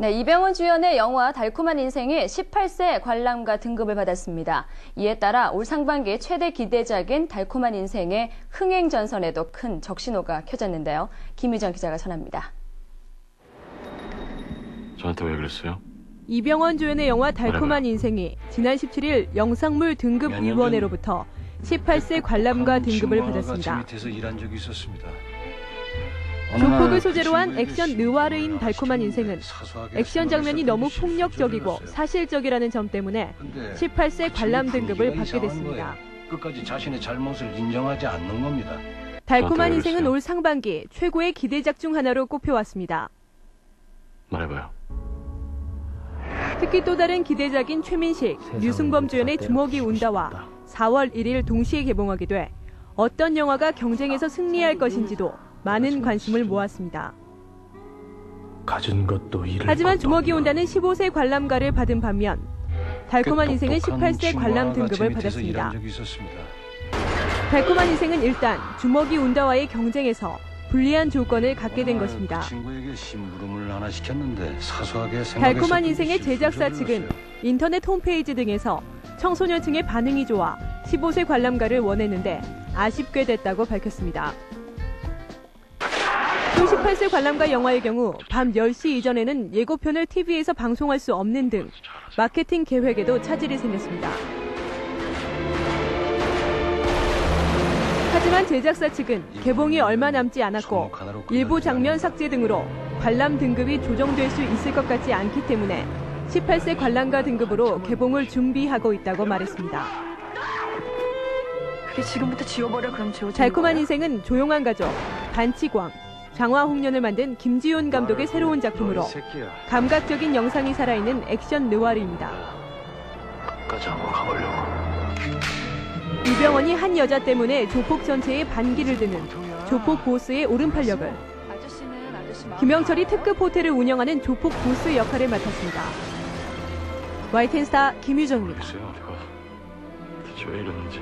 네, 이병헌 주연의 영화 달콤한 인생이 18세 관람가 등급을 받았습니다. 이에 따라 올 상반기 최대 기대작인 달콤한 인생의 흥행 전선에도 큰 적신호가 켜졌는데요. 김유정 기자가 전합니다. 저한테 왜 그랬어요? 이병헌 주연의 영화 달콤한. 인생이 지난 17일 영상물 등급 몇년 위원회로부터 18세 관람가 등급을 받았습니다. 조폭을 소재로 한 액션 느와르인 달콤한 인생은 액션 장면이 너무 폭력적이고 사실적이라는 점 때문에 18세 관람 등급을 받게 됐습니다. 끝까지 자신의 잘못을 인정하지 않는 겁니다. 달콤한 인생은? 올 상반기 최고의 기대작 중 하나로 꼽혀왔습니다. 말해봐요. 특히 또 다른 기대작인 최민식, 류승범 주연의 주먹이 운다와 4월 1일 동시에 개봉하게 돼 어떤 영화가 경쟁에서 승리할 것인지도 많은 관심을 모았습니다. 가진 것도 하지만 주먹이 온다는 15세 관람가를 받은 반면 달콤한 인생은 18세 관람 등급을 받았습니다. 달콤한 인생은 일단 주먹이 온다와의 경쟁에서 불리한 조건을 갖게 된 것입니다. 그 달콤한 인생의 제작사 측은. 인터넷 홈페이지 등에서 청소년층의 반응이 좋아 15세 관람가를 원했는데 아쉽게 됐다고 밝혔습니다. 또 18세 관람가 영화의 경우 밤 10시 이전에는 예고편을 TV에서 방송할 수 없는 등 마케팅 계획에도 차질이 생겼습니다. 하지만 제작사 측은 개봉이 얼마 남지 않았고 일부 장면. 삭제 등으로 관람 등급이 조정될 수 있을 것 같지 않기 때문에 18세 관람가 등급으로 개봉을 준비하고 있다고 말했습니다. 지금부터 지워버려 그럼 지워지는 달콤한? 인생은 조용한 가족, 반치광, 장화홍련을 만든 김지훈 감독의 새로운 작품으로. 감각적인 영상이 살아있는 액션 느와르입니다. 끝까지 한번 가보려고. 이병헌이 한 여자 때문에 조폭 전체에 반기를 드는 조폭 보스의 오른팔 역을 김영철이 특급 호텔을 운영하는 조폭 보스 역할을 맡았습니다. YTN 스타 김유정입니다. 글쎄요, 내가 대체 왜 이러는지.